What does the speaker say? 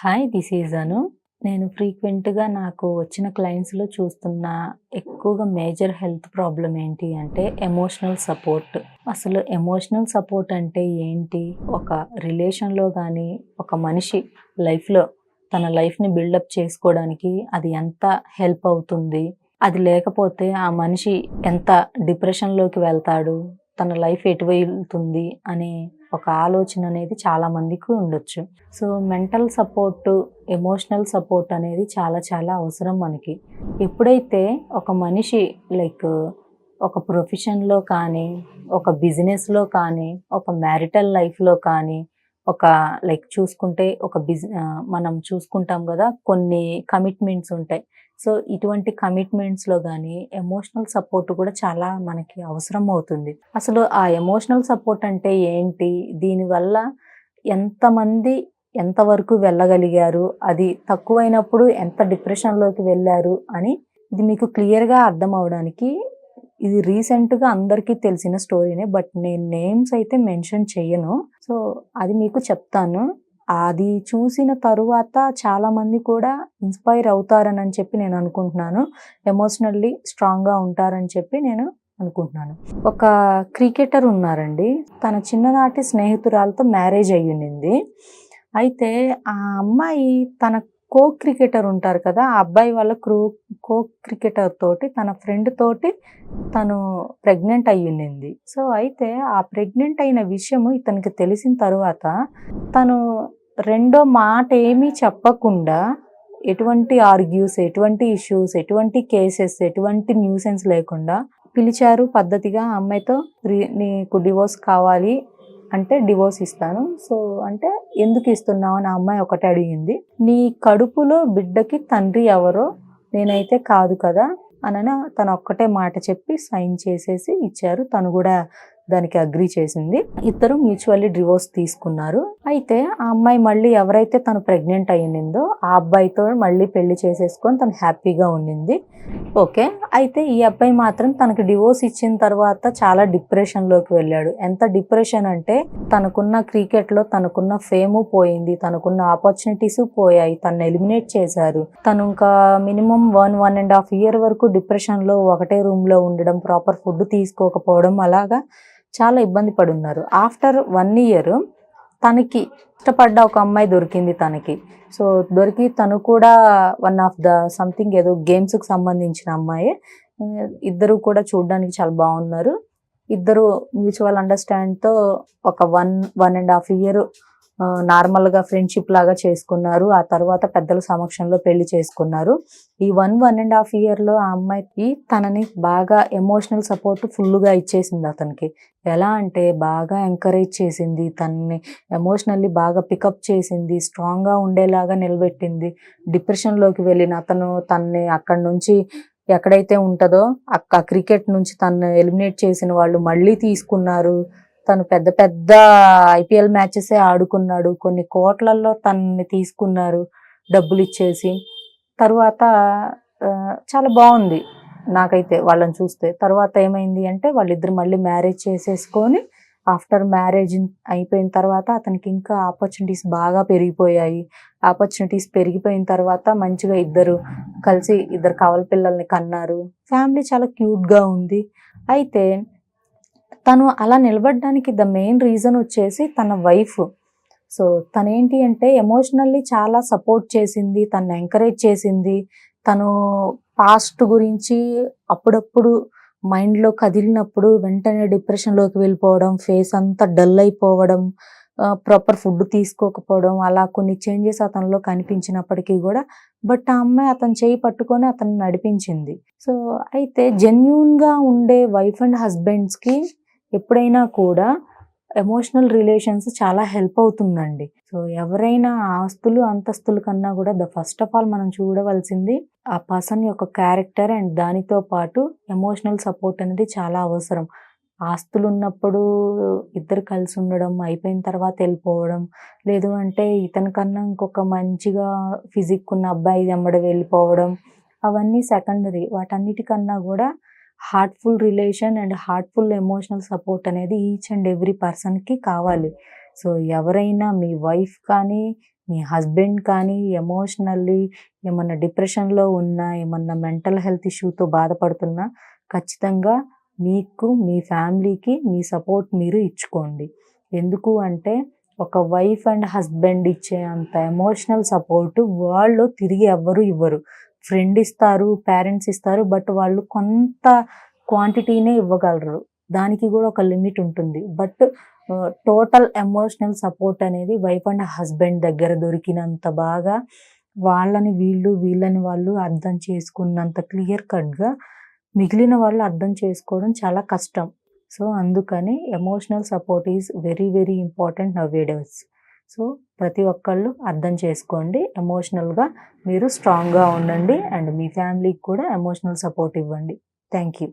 Hi this is అను నేను ఫ్రీక్వెంట్గా నాకు వచ్చిన క్లయింట్స్లో చూస్తున్న ఎక్కువగా మేజర్ హెల్త్ ప్రాబ్లం ఏంటి అంటే ఎమోషనల్ సపోర్ట్ అసలు ఎమోషనల్ సపోర్ట్ అంటే ఏంటి? ఒక రిలేషన్లో కానీ ఒక మనిషి లైఫ్లో తన లైఫ్ని బిల్డప్ చేసుకోవడానికి అది ఎంత హెల్ప్ అవుతుంది? అది లేకపోతే ఆ మనిషి ఎంత డిప్రెషన్లోకి వెళ్తాడు? తన లైఫ్ ఎటు వెళ్తుంది? అనే ఒక ఆలోచన అనేది చాలా మందికి ఉండొచ్చు. So mental support emotional support అనేది చాలా చాలా అవసరం మనకి. ఎప్పుడైతే ఒక మనిషి లైక్ ఒక ప్రొఫెషన్లో కానీ ఒక బిజినెస్లో కానీ ఒక మ్యారిటల్ లైఫ్లో కానీ ఒక లైక్ చూసుకుంటే ఒక బిజ్ మనం చూసుకుంటాం కదా కొన్ని కమిట్మెంట్స్ ఉంటాయి. సో ఇటువంటి కమిట్మెంట్స్లో కానీ ఎమోషనల్ సపోర్ట్ కూడా చాలా మనకి అవసరం అవుతుంది. అసలు ఆ ఎమోషనల్ సపోర్ట్ అంటే ఏంటి? దీనివల్ల ఎంతమంది ఎంతవరకు వెళ్ళగలిగారు? అది తక్కువైనప్పుడు ఎంత డిప్రెషన్లోకి వెళ్ళారు? అని ఇది మీకు క్లియర్గా అర్థం అవడానికి ఇది రీసెంట్గా అందరికీ తెలిసిన స్టోరీనే బట్ నేను నేమ్స్ అయితే మెన్షన్ చేయను. సో అది మీకు చెప్తాను. అది చూసిన తరువాత చాలామంది కూడా ఇన్స్పైర్ అవుతారని అని చెప్పి నేను అనుకుంటున్నాను. ఎమోషనల్లీ స్ట్రాంగ్గా ఉంటారని చెప్పి నేను అనుకుంటున్నాను. ఒక క్రికెటర్ ఉన్నారండి. తన చిన్ననాటి స్నేహితురాలతో మ్యారేజ్ అయ్యుండింది. అయితే ఆ అమ్మాయి తన కో క్రికెటర్ ఉంటారు కదా ఆ అబ్బాయి వాళ్ళ క్రూ కో క్రికెటర్ తోటి తన ఫ్రెండ్ తోటి తను ప్రెగ్నెంట్ అయ్యింది సో అయితే ఆ ప్రెగ్నెంట్ అయిన విషయము ఇతనికి తెలిసిన తర్వాత తను రెండో మాట ఏమీ చెప్పకుండా ఎటువంటి ఆర్గ్యూస్ ఎటువంటి ఇష్యూస్ ఎటువంటి కేసెస్ ఎటువంటి న్యూసెన్స్ లేకుండా పిలిచారు పద్ధతిగా అమ్మాయితో "రీ- నీకు డివోర్స్ కావాలి అంటే డివోర్స్ ఇస్తాను. సో అంటే ఎందుకు ఇస్తున్నావు? అని అమ్మాయి ఒకటే అడిగింది. నీ కడుపులో బిడ్డకి తండ్రి ఎవరో నేనైతే కాదు కదా? అనని తను ఒక్కటే మాట చెప్పి సైన్ చేసేసి ఇచ్చారు తను కూడా. దానికి అగ్రి చేసింది. ఇద్దరు మ్యూచువల్లీ డివోర్స్ తీసుకున్నారు. అయితే ఆ అమ్మాయి మళ్ళీ ఎవరైతే తను ప్రెగ్నెంట్ అయ్యిందో ఆ అబ్బాయితో మళ్ళీ పెళ్ళి చేసేసుకొని తను హ్యాపీగా ఉండింది. ఓకే? అయితే ఈ అబ్బాయి మాత్రం తనకి డివోర్స్ ఇచ్చిన తర్వాత చాలా డిప్రెషన్లోకి వెళ్ళాడు. ఎంత డిప్రెషన్ అంటే తనకున్న క్రికెట్లో తనకున్న ఫేము పోయింది. తనకున్న ఆపర్చునిటీస్ పోయాయి. తను ఎలిమినేట్ చేశారు. తను ఇంకా minimum one one and half year వరకు డిప్రెషన్లో ఒకటే రూమ్లో ఉండడం ప్రాపర్ ఫుడ్ తీసుకోకపోవడం అలాగా చాలా ఇబ్బంది పడున్నారు. ఆఫ్టర్ వన్ ఇయర్ తనకి ఇష్టపడ్డ ఒక అమ్మాయి దొరికింది తనకి. సో దొరికి తను కూడా వన్ ఆఫ్ ద సంథింగ్ ఏదో గేమ్స్కి సంబంధించిన అమ్మాయి. ఇద్దరు కూడా చూడడానికి చాలా బాగున్నారు. ఇద్దరు మ్యూచువల్ అండర్స్టాండ్తో ఒక one one and half year నార్మల్గా ఫ్రెండ్షిప్ లాగా చేసుకున్నారు. ఆ తర్వాత పెద్దల సమక్షంలో పెళ్ళి చేసుకున్నారు. ఈ వన్ వన్ అండ్ హాఫ్ ఇయర్లో ఆ అమ్మాయికి తనని బాగా ఎమోషనల్ సపోర్ట్ ఫుల్గా ఇచ్చేసింది అతనికి. ఎలా అంటే బాగా ఎంకరేజ్ చేసింది తనని ఎమోషనల్లీ బాగా పికప్ చేసింది స్ట్రాంగ్గా ఉండేలాగా నిలబెట్టింది. డిప్రెషన్లోకి వెళ్ళిన అతను తనని అక్కడి నుంచి ఎక్కడైతే ఉంటుందో అక్క క్రికెట్ నుంచి తను ఎలిమినేట్ చేసిన వాళ్ళు మళ్ళీ తీసుకున్నారు. తను పెద్ద పెద్ద ఐపీఎల్ మ్యాచెసే ఆడుకున్నాడు. కొన్ని కోట్లల్లో తనని తీసుకున్నారు డబ్బులు ఇచ్చేసి. తర్వాత చాలా బాగుంది నాకైతే వాళ్ళని చూస్తే. తర్వాత ఏమైంది అంటే వాళ్ళిద్దరు మళ్ళీ మ్యారేజ్ చేసేసుకొని ఆఫ్టర్ మ్యారేజ్ అయిపోయిన తర్వాత అతనికి ఇంకా ఆపర్చునిటీస్ బాగా పెరిగిపోయాయి. ఆపర్చునిటీస్ పెరిగిపోయిన తర్వాత మంచిగా ఇద్దరు కలిసి ఇద్దరు కవల పిల్లల్ని కన్నారు. ఫ్యామిలీ చాలా క్యూట్గా ఉంది. అయితే తను అలా నిలబడడానికి ద మెయిన్ రీజన్ వచ్చేసి తన వైఫ్ సో తనేంటి అంటే ఎమోషనల్లీ చాలా సపోర్ట్ చేసింది తను ఎంకరేజ్ చేసింది. తను పాస్ట్ గురించి అప్పుడప్పుడు మైండ్లో కదిలినప్పుడు వెంటనే డిప్రెషన్లోకి వెళ్ళిపోవడం ఫేస్ అంతా డల్ అయిపోవడం ప్రాపర్ ఫుడ్ తీసుకోకపోవడం అలా కొన్ని చేంజెస్ అతనిలో కనిపించినప్పటికీ కూడా. బట్ ఆ అమ్మాయి అతను చేయి పట్టుకొని అతను నడిపించింది. సో అయితే జెన్యున్గా ఉండే వైఫ్ అండ్ హస్బెండ్స్కి ఎప్పుడైనా కూడా ఎమోషనల్ రిలేషన్స్ చాలా హెల్ప్ అవుతుందండి. సో ఎవరైనా ఆస్తులు అంతస్తులు కన్నా కూడా ద ఫస్ట్ ఆఫ్ ఆల్ మనం చూడవలసింది ఆ పర్సన్ యొక్క క్యారెక్టర్ అండ్ దానితో పాటు ఎమోషనల్ సపోర్ట్ అనేది చాలా అవసరం. ఆస్తులు ఉన్నప్పుడు ఇద్దరు కలిసి ఉండడం అయిపోయిన తర్వాత వెళ్ళిపోవడం లేదు అంటే ఇతని కన్నా ఇంకొక మంచిగా ఫిజిక్ ఉన్న అబ్బాయి అమ్మడ వెళ్ళిపోవడం అవన్నీ సెకండరీ వాటన్నిటికన్నా కూడా heartful relation and heartful emotional support అనేది ఈచ్ అండ్ ఎవ్రీ పర్సన్కి కావాలి సో ఎవరైనా మీ వైఫ్ కానీ మీ హస్బెండ్ కానీ ఎమోషనల్లీ ఏమన్నా డిప్రెషన్‌లో ఉన్నా, ఏమన్నా మెంటల్ హెల్త్ ఇష్యూతో బాధపడుతున్నా ఖచ్చితంగా మీకు, మీ ఫ్యామిలీకి మీ సపోర్ట్ మీరు ఇచ్చుకోండి. ఎందుకు అంటే ఒక వైఫ్ అండ్ హస్బెండ్ ఇచ్చే అంత ఎమోషనల్ సపోర్ట్ వాళ్ళు తిరిగి ఎవ్వరు ఇవ్వరు. ఫ్రెండ్ ఇస్తారు, పేరెంట్స్ ఇస్తారు. బట్ వాళ్ళు కొంత క్వాంటిటీనే ఇవ్వగలరు. దానికి కూడా ఒక లిమిట్ ఉంటుంది. బట్ టోటల్ ఎమోషనల్ సపోర్ట్ అనేది వైఫ్ అండ్ హస్బెండ్ దగ్గర దొరికినంత బాగా వాళ్ళని వీళ్ళు, వీళ్ళని వాళ్ళు అర్థం చేసుకున్నంత క్లియర్ కట్‌గా మిగిలిన వాళ్ళు అర్థం చేసుకోవడం చాలా కష్టం. సో, అందుకని emotional support is very very important nowadays. So, ప్రతి ఒక్కళ్ళు అర్థం చేసుకోండి. ఎమోషనల్‌గా మీరు స్ట్రాంగ్‌గా ఉండండి. అండ్ మీ ఫ్యామిలీకి కూడా ఎమోషనల్ సపోర్ట్ ఇవ్వండి. Thank you.